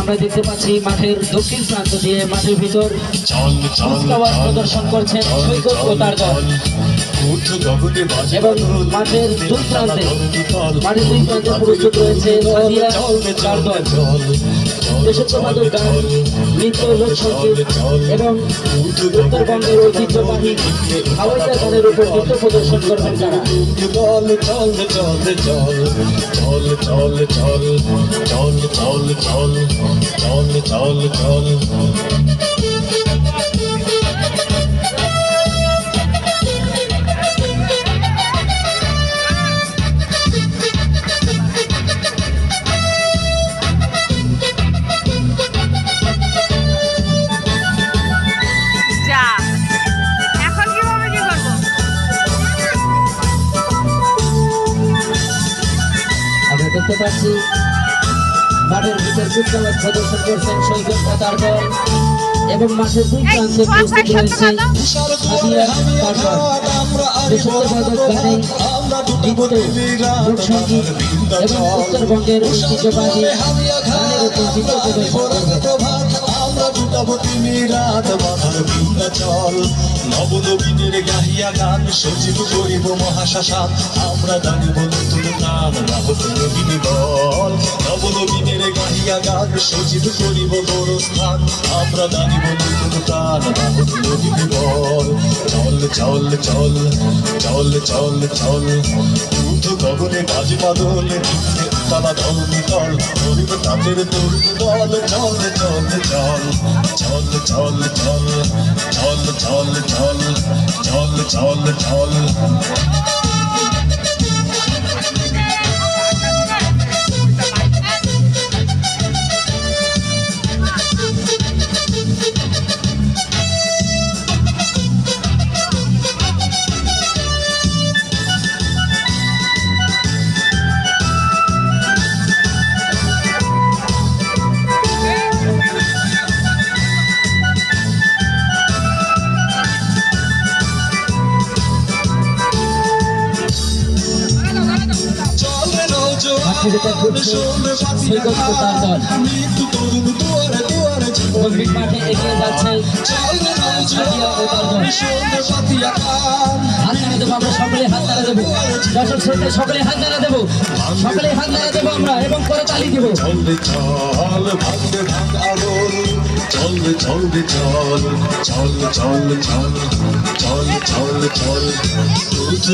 আমরা দেখতে পাচ্ছি মাঠের দক্ষিণ প্রান্ত দিয়ে মাঠের ভিতর প্রদর্শন করছেন সৈকত ও তার দল। এবং মাঠের দুই প্রান্তে মাঠের দুই প্রান্তে পুরস্কৃত রয়েছে সাদিয়া তার দল। দেশত্ববাদক গান নৃত্য লোকসঙ্গীত এবং উত্তরবঙ্গের ঐতিহ্যবাহী হাওয়াইয়া গানের উপর নৃত্য প্রদর্শন করবেন তারা দেখতে পাচ্ছি। মাঠের ভিতর বিদ্যালয় প্রদর্শন করছেন সৈকত খাতার দল এবং মাঠের দুই প্রান্তে প্রস্তুত রয়েছে এবং উত্তরবঙ্গের ঐতিহ্যবাহী দুটাবো তিমি রাত বাধার বৃন্দা চল। নবনবীনের গাহিয়া গান, সজীব করিব মহাশাসন আমরা জানিব নতুন গান রাহত নবীনী বল নবনবীনের গাহিয়া গান, সজীব করিব গোরস্থান। আমরা জানিব নতুন গান রাহত নবীনী বল চল চল চল চল চল চল। উঠ গগনে বাজি বাদল তালা দল নিতল ধরিব তাদের তরুণ দল চল চল চল চল চল চল চল চল চল চল চল চল চল ভিতর ঘুরছে সৈকত ও তার দল। গম্ভীর মাঠে এগিয়ে যাচ্ছে চল সাদিয়া ও তার দল। হাত নাড়া দেবো আমরা সকলে হাত নাড়া দেবো। দর্শক শ্রোতা সকলে হাত নাড়া দেবো। সকলে হাত নাড়া দেবো আমরা এবং করে তালি দেবো। চল রে চল ভাঙবে ভাঙ আলোর চল রে চল রে চল চল চল চল চল। চল চল উঠ